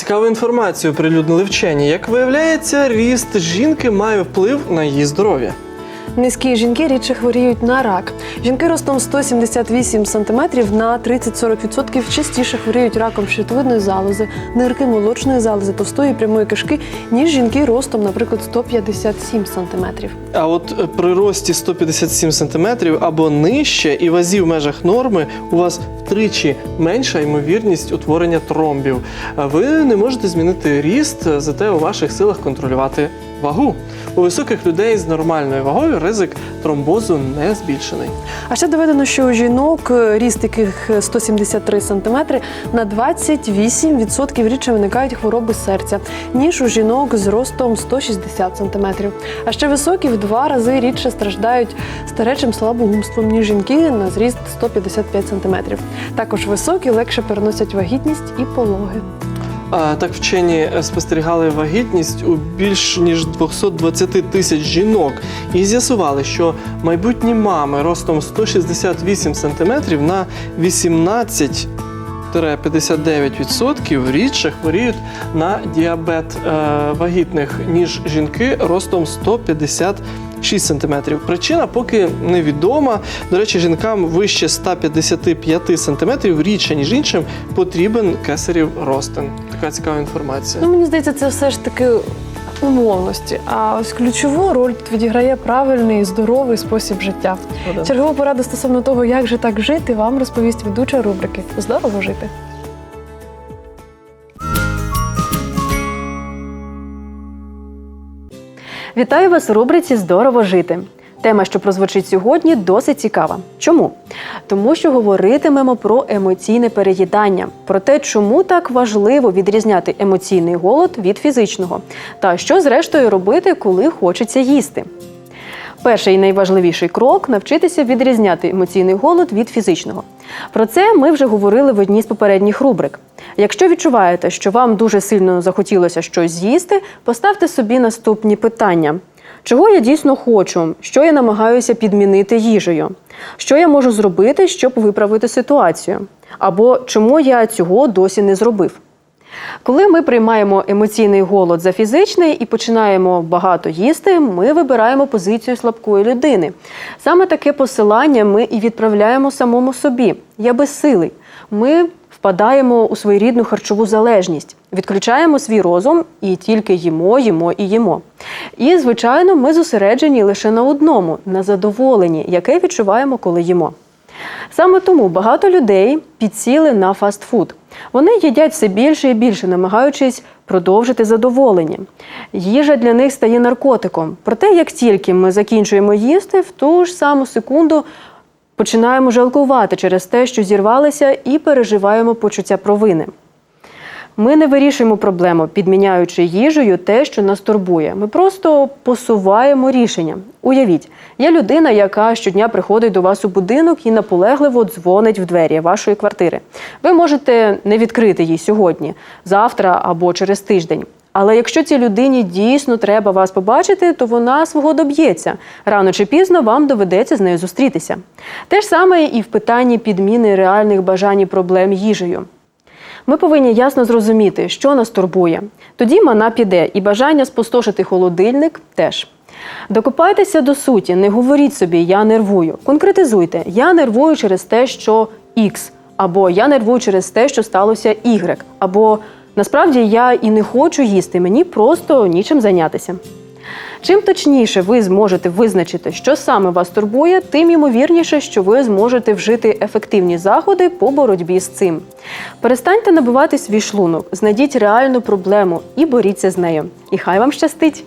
Цікаву інформацію прилюднили вчені. Як виявляється, ріст жінки має вплив на її здоров'я. Низькі жінки рідше хворіють на рак. Жінки ростом 178 см на 30-40% частіше хворіють раком щитовидної залози, нирки, молочної залози, товстої прямої кишки, ніж жінки ростом, наприклад, 157 см. А от е, при рості 157 см або нижче і вазі в межах норми у вас втричі менша ймовірність утворення тромбів. Ви не можете змінити ріст, зате у ваших силах контролювати вагу. У високих людей з нормальною вагою ризик тромбозу не збільшений. А ще доведено, що у жінок, ріст яких 173 см, на 28% рідше виникають хвороби серця, ніж у жінок з ростом 160 см. А ще високі в два рази рідше страждають старечим слабоумством, ніж жінки на зріст 155 см. Також високі легше переносять вагітність і пологи. Так вчені е, спостерігали вагітність у більш ніж 220 тисяч жінок і з'ясували, що майбутні мами ростом 168 см на 18 59% рідше хворіють на діабет е, вагітних, ніж жінки ростом 156 см. Причина поки невідома. До речі, жінкам вище 155 см рідше, ніж іншим, потрібен кесарів ростин. Така цікава інформація. Ну, мені здається, це все ж таки умовності. А ось ключову роль відіграє правильний здоровий спосіб життя. Чергова порада стосовно того, як же так жити, вам розповість ведуча рубрики Здорово жити. Вітаю вас у рубриці Здорово жити. Тема, що прозвучить сьогодні, досить цікава. Чому? Тому що говоритимемо про емоційне переїдання, про те, чому так важливо відрізняти емоційний голод від фізичного, та що зрештою робити, коли хочеться їсти. Перший і найважливіший крок навчитися відрізняти емоційний голод від фізичного. Про це ми вже говорили в одній з попередніх рубрик. Якщо відчуваєте, що вам дуже сильно захотілося щось з'їсти, поставте собі наступні питання: чого я дійсно хочу, що я намагаюся підмінити їжею, що я можу зробити, щоб виправити ситуацію, або чому я цього досі не зробив. Коли ми приймаємо емоційний голод за фізичний і починаємо багато їсти, ми вибираємо позицію слабкої людини. Саме таке посилання ми і відправляємо самому собі. Я безсилий. Ми впадаємо у своєрідну харчову залежність, відключаємо свій розум і тільки їмо, їмо і їмо. І, звичайно, ми зосереджені лише на одному на задоволенні, яке відчуваємо, коли їмо. Саме тому багато людей підсіли на фастфуд. Вони їдять все більше і більше, намагаючись продовжити задоволення. Їжа для них стає наркотиком. Проте, як тільки ми закінчуємо їсти, в ту ж саму секунду починаємо жалкувати через те, що зірвалися, і переживаємо почуття провини. Ми не вирішуємо проблему, підміняючи їжею те, що нас турбує. Ми просто посуваємо рішення. Уявіть, є людина, яка щодня приходить до вас у будинок і наполегливо дзвонить в двері вашої квартири. Ви можете не відкрити їй сьогодні, завтра або через тиждень. Але якщо цій людині дійсно треба вас побачити, то вона свого доб'ється. Рано чи пізно вам доведеться з нею зустрітися. Те ж саме і в питанні підміни реальних бажань і проблем їжею. Ми повинні ясно зрозуміти, що нас турбує. Тоді мана піде, і бажання спустошити холодильник теж. Докопайтеся до суті, не говоріть собі Я нервую. Конкретизуйте, я нервую через те, що X, або я нервую через те, що сталося Y, або насправді я і не хочу їсти, мені просто нічим зайнятися. Чим точніше ви зможете визначити, що саме вас турбує, тим ймовірніше, що ви зможете вжити ефективні заходи по боротьбі з цим. Перестаньте набивати свій шлунок, знайдіть реальну проблему і боріться з нею. І хай вам щастить!